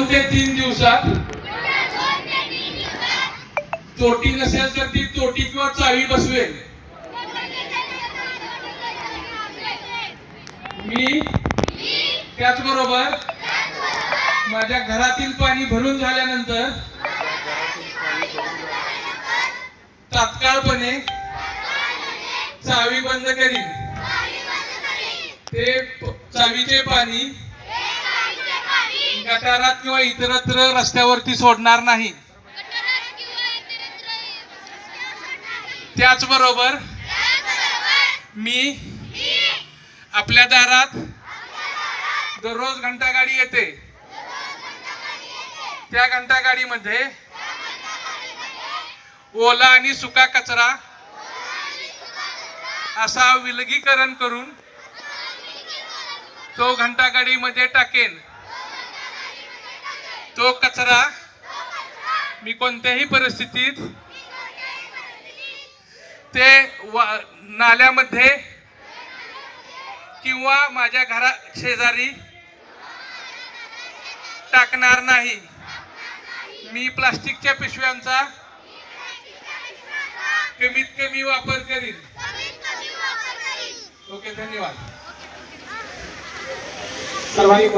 दोन ते तीन दिवसात? तोटी नसेल तर ती तोटी किंवा चावी बसवेल. मी? त्याचबरोबर माझ्या घरातील पाणी भरून झाल्यानंतर तात्काळपणे चावी बंद करीन. ते चावीचे पाणी गटारात किंवा इतरत्र रस्त्यावरती सोडणार नाही. त्याचबरोबर मी आपल्या दारात दररोज घंटागाडी येते. त्या घंटागाडीमध्ये ओला आणि सुका कचरा असा विलगीकरण करून तो घंटागाडीमध्ये टाकेन. तो कचरा मी कोणत्याही परिस्थितीत ते वा- नाल्यामध्ये किंवा माझ्या घरा शेजारी टाकणार नाही. मी प्लास्टिकच्या पिशव्यांचा कमीत कमी वापर करीन. ओके धन्यवाद. सर्वांनी